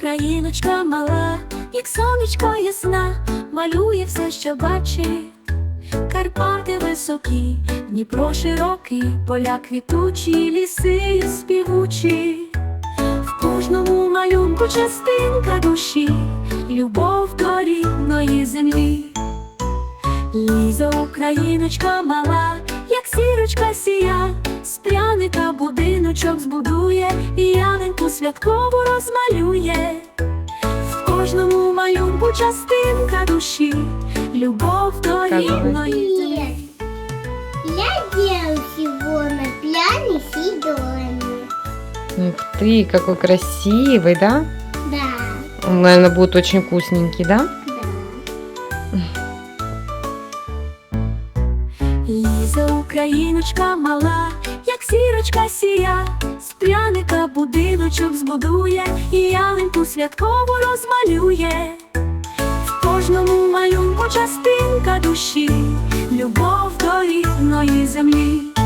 Україночка мала, як сонечко ясна, малює все, що бачить. Карпати високі, Дніпро широкий, поля квітучі, ліси співучі. В кожному малюнку частинка душі, любов до рідної землі. Ліза Україночка мала, як сірочка сія, з пряника будиночок збудує, святкову розмалює. В кожному малюнку частинка душі, любов до рідної землі. Я делал сегодня пьяный сидорами. Ух ты, какой красивый, да? Да, Он, наверное, будет очень вкусненький, да? да. Ліза Україночка мала, як сірочка сія, з пряника будиночок збудує, і ялинку святкову розмалює. В кожному малюнку частинка душі, любов до рідної землі.